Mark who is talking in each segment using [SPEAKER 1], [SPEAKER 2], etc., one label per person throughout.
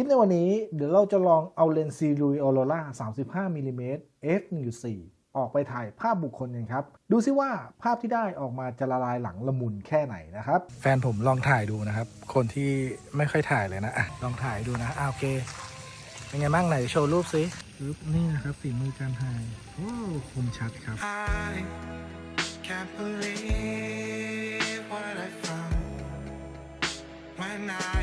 [SPEAKER 1] ลิปในวันนี้เดี๋ยวเราจะลองเอาเลนส์ซีรูออโรรา35มิลลิเมตร f 1.4ออกไปถ่ายภาพบุคคลกันครับ ดูซิว่าภาพที่ได้ออกมาจะละลายหลังละมุนแค่ไหนนะครับ แฟนผมลองถ่ายดูนะครับ คนที่ไม่ค่อยถ่ายเลยนะอะลองถ่ายดูนะอะโอเค เป็นไงบ้างไหนโชว์รูปซิปึ๊บนี่นะครับฝีมือการถ่ายโอ้คมชัดครับ
[SPEAKER 2] I can't believe what I found when I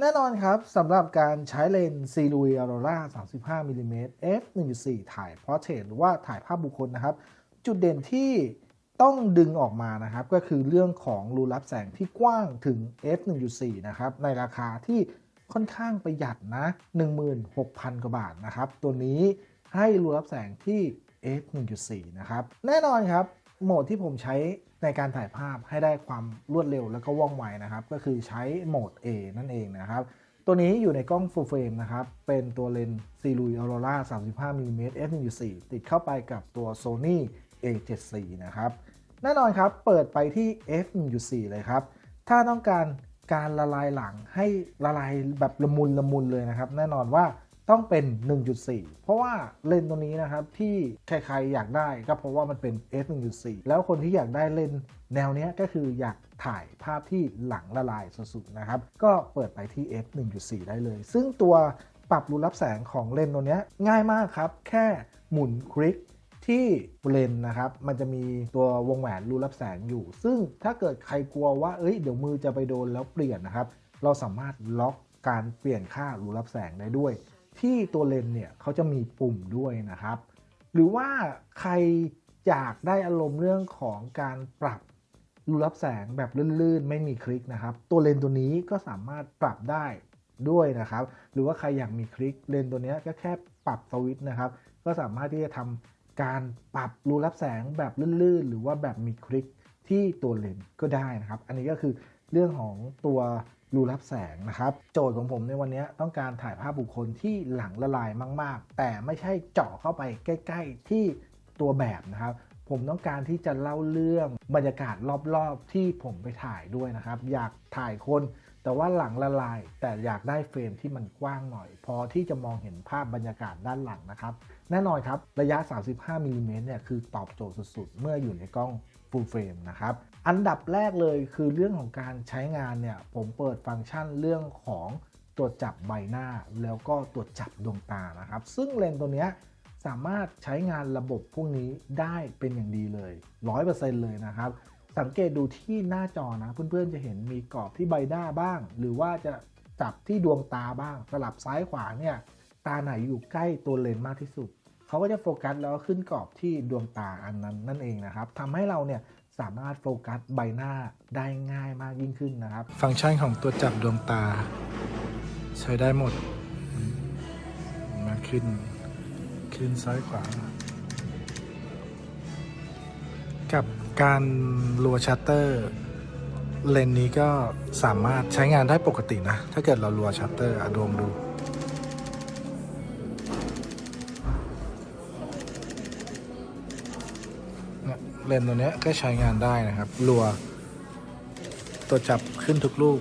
[SPEAKER 1] แน่นอนครับสำหรับการใช้เลนส์ซีรูออโรรา35มิลลิเมตร f 1.4ถ่ายพอร์เทรตหรือว่าถ่ายภาพบุคคลนะครับ จุดเด่นที่ต้องดึงออกมานะครับ ก็คือเรื่องของรูรับแสงที่กว้างถึง f 1.4นะครับ ในราคาที่ ค่อนข้างประหยัดนะ 16,000 กว่าบาทนะครับ ตัวนี้ให้รูรับแสงที่ f 1.4 นะครับ แน่นอนครับ โหมดที่ผมใช้ในการถ่ายภาพให้ได้ความรวดเร็วแล้วก็ว่องไวนะครับ ก็คือใช้โหมด A นั่นเองนะครับ ตัวนี้อยู่ในกล้อง full frame นะครับ เป็นตัวเลนส์ซีรูออโรรา35มิลลิเมตร f 1.4 ติดเข้าไปกับตัว Sony A74 นะครับ แน่นอนครับ เปิดไปที่ f 1.4 เลยครับ ถ้าต้องการ การละลายหลังให้ละลายแบบละมุนละมุนเลยนะครับ แน่นอนว่าต้องเป็น 1.4 เพราะว่าเลนส์ตัวนี้นะครับที่ใครๆอยากได้ก็เพราะว่ามันเป็น f 1.4 แล้วคนที่อยากได้เลนส์แนวเนี้ยก็คืออยากถ่ายภาพที่หลังละลายสุดๆนะครับ ก็เปิดไปที่ f 1.4 ได้เลย ซึ่งตัวปรับรูรับแสงของเลนส์ตัวนี้ง่ายมากครับ แค่หมุนคลิก ที่เลนนะครับ มันจะมีตัววงแหวนรูรับแสงอยู่ ซึ่งถ้าเกิดใครกลัวว่า เอ้ย เดี๋ยวมือจะไปโดนแล้วเปลี่ยนนะครับ เราสามารถล็อกการเปลี่ยนค่ารูรับแสงได้ด้วย ที่ตัวเลนเนี่ยเขาจะมีปุ่มด้วยนะครับ หรือว่าใครอยากได้อารมณ์เรื่องของการปรับรูรับแสงแบบลื่นๆ ไม่มีคลิกนะครับ ตัวเลนตัวนี้ก็สามารถปรับได้ด้วยนะครับ หรือว่าใครอยากมีคลิกเลนตัวนี้ก็แค่ปรับสวิตช์นะครับ ก็สามารถที่จะทำ การปรับรูรับแสงแบบลื่นๆ หรือว่าแบบมีคลิกที่ตัวเลนส์ก็ได้นะครับ อันนี้ก็คือเรื่องของตัวรูรับแสงนะครับ โจทย์ของผมในวันนี้ต้องการถ่ายภาพบุคคลที่หลังละลายมาก ๆ แต่ไม่ใช่เจาะเข้าไปใกล้ ๆ ที่ตัวแบบนะครับ ผมต้องการที่จะเล่าเรื่องบรรยากาศรอบ ๆ ที่ผมไปถ่ายด้วยนะครับ อยากถ่ายคน แต่ว่าหลังละลาย แต่อยากได้เฟรมที่มันกว้างหน่อย พอที่จะมองเห็นภาพบรรยากาศด้านหลังนะครับ แน่นอนครับระยะ 35มิลลิเมตรเนี่ยคือตอบโจทย์สุดๆ เมื่ออยู่ในกล้อง full frame นะครับ อันดับแรกเลยคือเรื่องของการใช้งานเนี่ยผมเปิดฟังก์ชันเรื่องของตรวจจับใบหน้า แล้วก็ตรวจจับดวงตานะครับ ซึ่งเลนส์ตัวเนี้ยสามารถใช้งานระบบพวกนี้ได้เป็นอย่างดีเลย 100%เลยนะครับ สังเกตดูที่หน้าจอนะ เพื่อนๆจะเห็นมีกรอบที่ใบหน้าบ้าง หรือว่าจะจับที่ดวงตาบ้าง สลับซ้ายขวาเนี่ยตาไหนอยู่ใกล้ตัวเลนส์มากที่สุด เขาก็จะโฟกัสแล้วขึ้นกรอบที่ดวงตาอันนั้นนั่นเองนะครับทำให้เราเนี่ยสามารถโฟกัสใบหน้าได้ง่ายมากยิ่งขึ้นนะครับ ฟังก์ชันของตัวจับดวงตา ใช้ได้หมดมาขึ้น ขึ้นซ้ายขวา กับ การรัวชัตเตอร์เลนนี้ก็สามารถใช้งานได้ปกตินะ ถ้าเกิดเรารัวชัตเตอร์อะดวงดูเนี่ยเลนตัวนี้ก็ใช้งานได้นะครับรัว ตัวจับขึ้นทุกลูก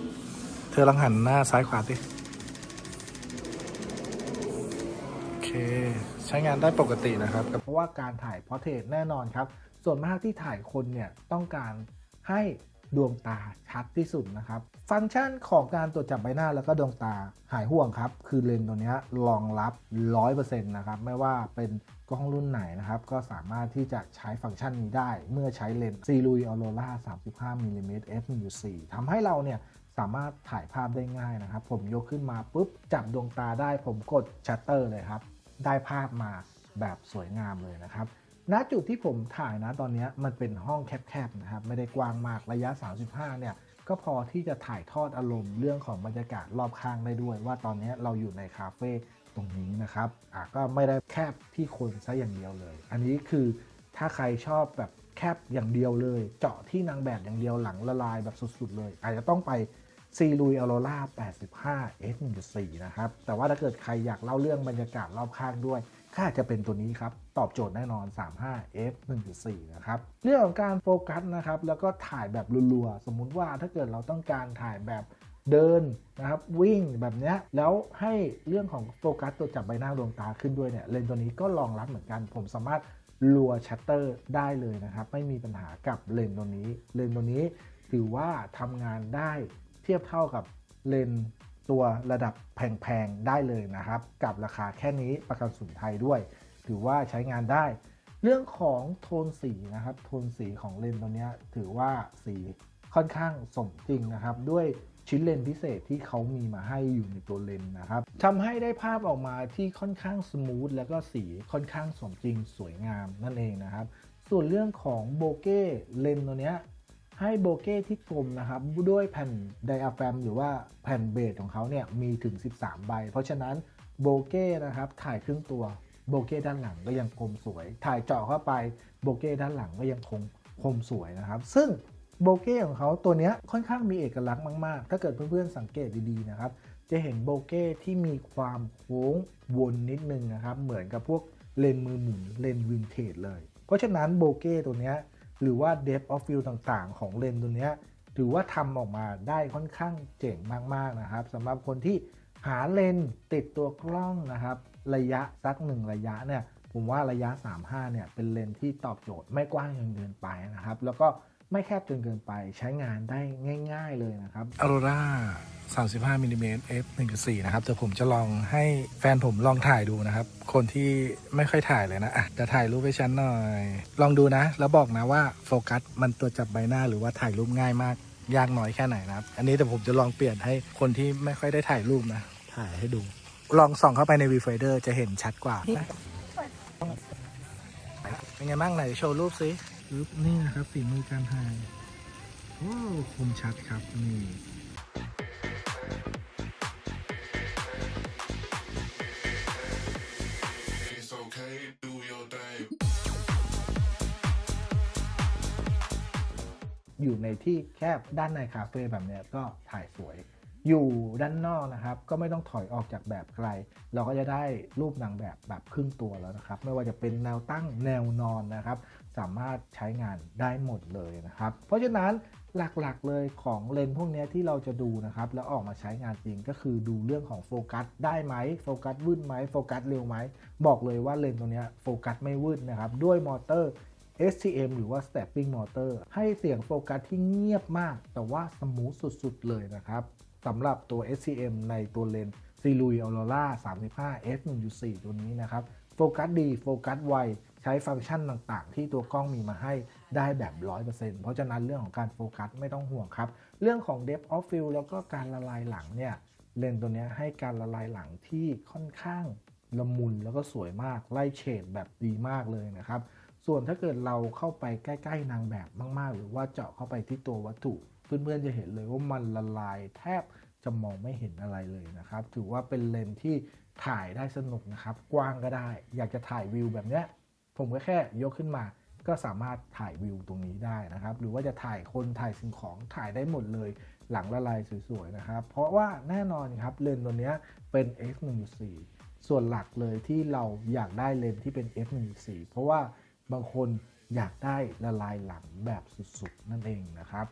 [SPEAKER 1] เธอลองหันหน้าซ้ายขวาสิโอเค ใช้งานได้ปกตินะครับ เพราะว่าการถ่ายพอร์เทรตแน่นอนครับ ส่วนมากที่ถ่ายคนเนี่ยต้องการให้ดวงตาชัดที่สุดนะครับ ฟังก์ชันของการตรวจจับใบหน้าแล้วก็ดวงตาหายห่วงครับ คือเลนส์ตัวนี้รองรับ 100%นะครับ ไม่ว่าเป็นกล้องรุ่นไหนนะครับ ก็สามารถที่จะใช้ฟังก์ชันนี้ได้ เมื่อใช้เลนส์ซีรูออโรรา35มิลลิเมตร f 1.4ทำให้เราเนี่ยสามารถถ่ายภาพได้ง่ายนะครับ ผมยกขึ้นมาปุ๊บ จับดวงตาได้ผมกดชัตเตอร์เลยครับ ได้ภาพมาแบบสวยงามเลยนะครับ ณจุดที่ผมถ่ายนะตอนนี้มันเป็นห้องแคบๆนะครับ ไม่ได้กว้างมากระยะ 35 เนี่ย ก็พอที่จะถ่ายทอดอารมณ์เรื่องของบรรยากาศรอบข้างได้ด้วย ว่าตอนนี้เราอยู่ในคาเฟ่ตรงนี้นะครับอะก็ไม่ได้แคบที่คนซะอย่างเดียวเลย อันนี้คือถ้าใครชอบแบบแคบอย่างเดียวเลย เจาะที่นางแบบอย่างเดียวหลังละลายแบบสุดๆเลย อาจจะต้องไปซีลุยอโรล่า85 f 1.4 นะครับ แต่ว่าถ้าเกิดใครอยากเล่าเรื่องบรรยากาศรอบข้างด้วย ก็อาจจะเป็นตัวนี้ครับ ตอบโจทย์แน่นอน 35 f 1.4 นะครับ เรื่องของการโฟกัสนะครับ แล้วก็ถ่ายแบบรัวๆ สมมุติว่าถ้าเกิดเราต้องการถ่ายแบบเดินนะครับวิ่งแบบนี้แล้วให้เรื่องของโฟกัสตัวจับใบหน้าดวงตาขึ้นด้วยเนี่ยเลนส์ตัวนี้ก็รองรับเหมือนกัน ผมสามารถรัวชัตเตอร์ได้เลยนะครับ ไม่มีปัญหากับเลนส์ตัวนี้ เลนส์ตัวนี้ถือว่าทำงานได้เทียบเท่ากับเลนส์ ตัวระดับแพงๆ ได้เลยนะครับ กับราคาแค่นี้ประกันสุนไทยด้วย ถือว่าใช้งานได้ เรื่องของโทนสีนะครับ โทนสีของเลนส์ตัวนี้ถือว่าสีค่อนข้างสมจริงนะครับ ด้วยชิ้นเลนส์พิเศษที่เขามีมาให้อยู่ในตัวเลนส์นะครับทำให้ได้ภาพออกมาที่ค่อนข้างสมูทแล้วก็สีค่อนข้างสมจริงสวยงามนั่นเองนะครับ ส่วนเรื่องของโบเก้เลนส์ตัวเนี้ย ให้โบเก้ที่กลมนะครับด้วยแผ่นไดอะแฟมหรือว่าแผ่นเบสของเขาเนี่ยมีถึง 13 ใบ เพราะฉะนั้นโบเก้นะครับถ่ายครึ่งตัวโบเก้ด้านหลังก็ยังคมสวย ถ่ายเจาะเข้าไปโบเก้ด้านหลังก็ยังคงคมสวยนะครับ ซึ่งโบเก้ของเขาตัวเนี้ยค่อนข้างมีเอกลักษณ์มากๆ ถ้าเกิดเพื่อนๆสังเกตดีๆนะครับ จะเห็นโบเก้ที่มีความโค้งวนนิดนึงนะครับ เหมือนกับพวกเลนมือหมุนเลนวินเทจเลย เพราะฉะนั้นโบเก้ตัวเนี้ย หรือว่า depth of field ต่างๆ ของเลนส์ตัวนี้ถือว่าทำออกมาได้ค่อนข้างเจ๋งมากๆนะครับสำหรับคนที่หาเลนส์ติดตัวกล้องนะครับ ระยะสักหนึ่งระยะเนี่ยผมว่าระยะ 35 เนี่ยเป็นเลนส์ที่ตอบโจทย์ไม่กว้างจนเกินไปนะครับ แล้วก็ไม่แคบจนเกินไปใช้งานได้ง่าย ๆเลยนะครับ
[SPEAKER 3] Aurora 35มิลลิเมตร f 1.4นะครับแต่ผมจะลองให้แฟนผมลองถ่ายดูนะครับ คนที่ไม่ค่อยถ่ายเลยนะอะจะถ่ายรูปให้ฉันหน่อย ลองดูนะ แล้วบอกนะว่าโฟกัสมันตัวจับใบหน้าหรือว่าถ่ายรูปง่ายมาก ยากน้อยแค่ไหนนะครับ อันนี้แต่ผมจะลองเปลี่ยนให้คนที่ไม่ค่อยได้ถ่ายรูปนะ ถ่ายให้ดู ลองส่องเข้าไปใน viewfinder จะเห็นชัดกว่านะเป็นไงบ้างไหนโชว์รูปสิรูปนี่นะครับฝีมือการถ่ายโอ้คมชัดครับนี่
[SPEAKER 1] อยู่ในที่แคบด้านในคาเฟ่แบบเนี้ยก็ถ่ายสวย อยู่ด้านนอกนะครับ ก็ไม่ต้องถอยออกจากแบบไกล เราก็จะได้รูปนางแบบแบบครึ่งตัวแล้วนะครับ ไม่ว่าจะเป็นแนวตั้งแนวนอนนะครับ สามารถใช้งานได้หมดเลยนะครับ เพราะฉะนั้นหลักๆเลยของเลนส์พวกนี้ที่เราจะดูนะครับ แล้วออกมาใช้งานจริงก็คือดูเรื่องของโฟกัสได้ไหมโฟกัสวืดไหมโฟกัสเร็วไหมบอกเลยว่าเลนส์ตัวนี้โฟกัสไม่วืดนะครับ ด้วยมอเตอร์ STM หรือว่า Stepping Motor ให้เสียงโฟกัสที่เงียบมาก แต่ว่าสมูทสุดๆ เลยนะครับสำหรับตัว STM ในตัวเลนซีลุยออโรล่า35 f 1.4 ตัวนี้นะครับ โฟกัสดีโฟกัสไว ใช้ฟังก์ชันต่างๆ ที่ตัวกล้องมีมาให้ได้แบบ 100%เพราะฉะนั้นเรื่องของการโฟกัสไม่ต้องห่วงครับ เรื่องของ depth of field แล้วก็การละลายหลังเนี่ยเลนส์ตัวนี้ให้การละลายหลังที่ค่อนข้างละมุนแล้วก็สวยมากไล่เฉดแบบดีมากเลยนะครับ ส่วนถ้าเกิดเราเข้าไปใกล้ ๆ นางแบบมาก ๆ หรือว่าเจาะเข้าไปที่ตัววัตถุ เพื่อนๆจะเห็นเลยว่ามันละลายแทบจะมองไม่เห็นอะไรเลยนะครับ ถือว่าเป็นเลนที่ถ่ายได้สนุกนะครับ กว้างก็ได้ อยากจะถ่ายวิวแบบเนี้ยผมก็แค่ยกขึ้นมา ก็สามารถถ่ายวิวตรงนี้ได้นะครับ หรือว่าจะถ่ายคนถ่ายสิ่งของถ่ายได้หมดเลย หลังละลายสวยๆนะครับ เพราะว่าแน่นอนครับเลนตัวเนี้ยเป็น f1.4 ส่วนหลักเลยที่เราอยากได้เลนที่เป็น f1.4 เพราะว่า บางคนอยากได้ละลายหลังแบบสุดๆ นั่นเองนะครับ